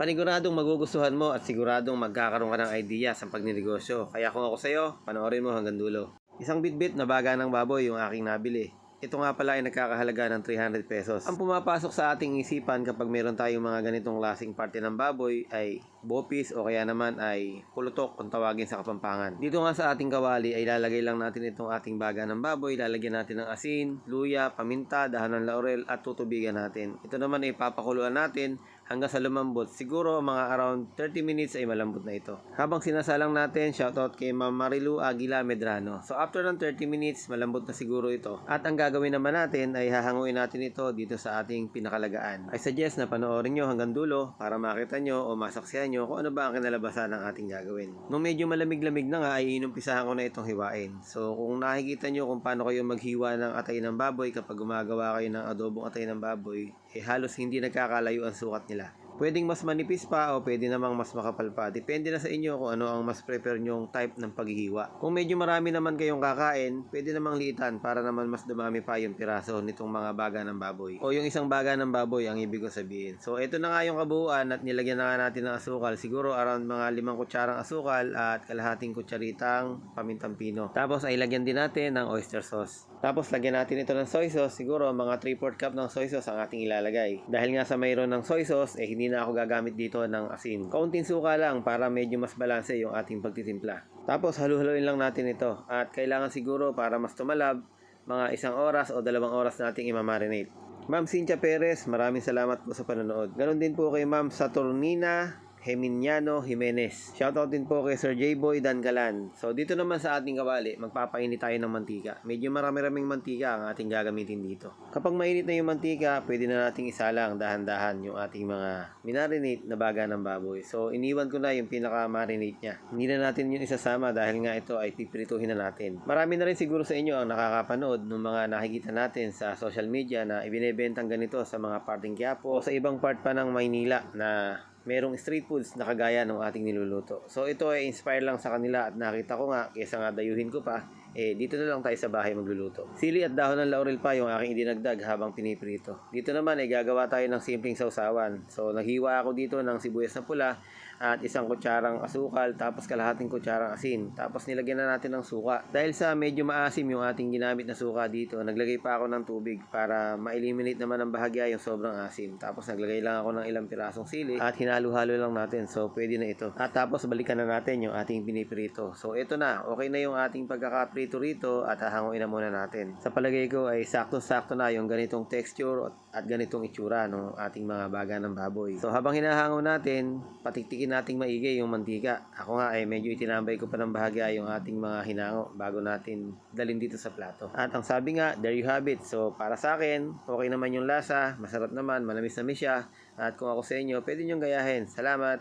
Paniguradong magugustuhan mo at siguradong magkakaroon ka ng idea sa pagninegosyo. Kaya kung ako sa'yo, panoorin mo hanggang dulo. Isang bitbit na baga ng baboy yung aking nabili. Ito nga pala ay nagkakahalaga ng 300 pesos. Ang pumapasok sa ating isipan kapag meron tayong mga ganitong klaseng parte ng baboy ay bopis o kaya naman ay pulutok kung tawagin sa Kapampangan. Dito nga sa ating kawali ay lalagay lang natin itong ating baga ng baboy, lalagyan natin ng asin, luya, paminta, dahon ng laurel at tutubigan natin. Ito naman ay papakuluan natin hanggang sa lumambot. Siguro mga around 30 minutes ay malambot na ito. Habang sinasalang natin, shoutout kay Ma'am Marilu Aguila Medrano. So after ng 30 minutes, malambot na siguro ito. At ang gagawin naman natin ay hahanguin natin ito dito sa ating pinakalagaan. I suggest na panoorin nyo hanggang dulo para makita nyo o masaksihan nyo kung ano ba ang kinalabasan ng ating gagawin. Nung medyo malamig-lamig na nga ay inumpisahan ko na itong hiwain. So kung nakikita nyo kung paano kayo maghiwa ng atay ng baboy kapag gumagawa kayo ng adobong atay ng baboy, eh halos hindi nagkakalayo ang sukat nila. Pwedeng mas manipis pa o pwede namang mas makapal pa. Depende na sa inyo kung ano ang mas prefer nyong type ng paghihiwa. Kung medyo marami naman kayong kakain, pwede namang liitan para naman mas dumami pa yung piraso nitong mga baga ng baboy. O yung isang baga ng baboy ang ibig ko sabihin. So ito na nga yung kabuuan at nilagyan na nga natin ng asukal. Siguro around mga limang kutsarang asukal at kalahating kutsaritang pamintang pino. Tapos ay lagyan din natin ng oyster sauce. Tapos lagyan natin ito ng soy sauce. Siguro mga 3-4 cup ng soy sauce ang ating ilalagay. Dahil nga sa mayroon ng soy sauce, eh hindi na ako gagamit dito ng asin. Kaunting suka lang para medyo mas balanse yung ating pagtitimpla. Tapos halu-haluin lang natin ito. At kailangan siguro para mas tumalab, mga isang oras o dalawang oras nating imamarinate. Ma'am Cynthia Perez, maraming salamat po sa panonood. Ganon din po kay Ma'am Saturnina Geminiano Jimenez. Shoutout din po kay Sir J-Boy Dangalan. So dito naman sa ating kawali, magpapainit tayo ng mantika. Medyo marami-raming mantika ang ating gagamitin dito. Kapag mainit na yung mantika, pwede na nating isalang dahan-dahan yung ating mga minarinate na baga ng baboy. So iniwan ko na yung pinaka-marinate niya. Hindi na natin yung isasama dahil nga ito ay piprituhin na natin. Marami na rin siguro sa inyo ang nakakapanood ng mga nakikita natin sa social media na ibinebentang ganito sa mga parting Quiapo o sa ibang part pa ng Maynila na merong street foods na kagaya ng ating niluluto. So ito ay inspire lang sa kanila at nakita ko nga kaysa nga dayuhin ko pa, eh dito na lang tayo sa bahay magluluto. Sili at dahon ng laurel pa yung aking idinagdag habang piniprito. Dito naman ay gagawa tayo ng simpleng sausawan. So naghiwa ako dito ng sibuyas na pula at isang kutsarang asukal tapos kalahating kutsarang asin. Tapos nilagyan na natin ng suka. Dahil sa medyo maasim yung ating ginamit na suka dito, naglagay pa ako ng tubig para ma-eliminate naman ng bahagya yung sobrang asim. Tapos naglagay lang ako ng ilang pirasong sili at hinalo-halo lang natin. So pwede na ito. At tapos balikan na natin yung ating piniprito. So ito na, okay na yung ating pagkakaprito rito at hahanguin na muna natin. Sa palagay ko ay sakto-sakto na yung ganitong texture at ganitong itsura ng ating mga baga ng baboy. So habang hinahango natin, patiktikin nating maigi yung mantika. Ako nga ay medyo itinambay ko pa ng bahagya yung ating mga hinango bago natin dalhin dito sa plato. At ang sabi nga, there you have it. So para sa akin, okay naman yung lasa, masarap naman, malamis na siya. At kung ako sa inyo, pwede nyo gayahin. Salamat!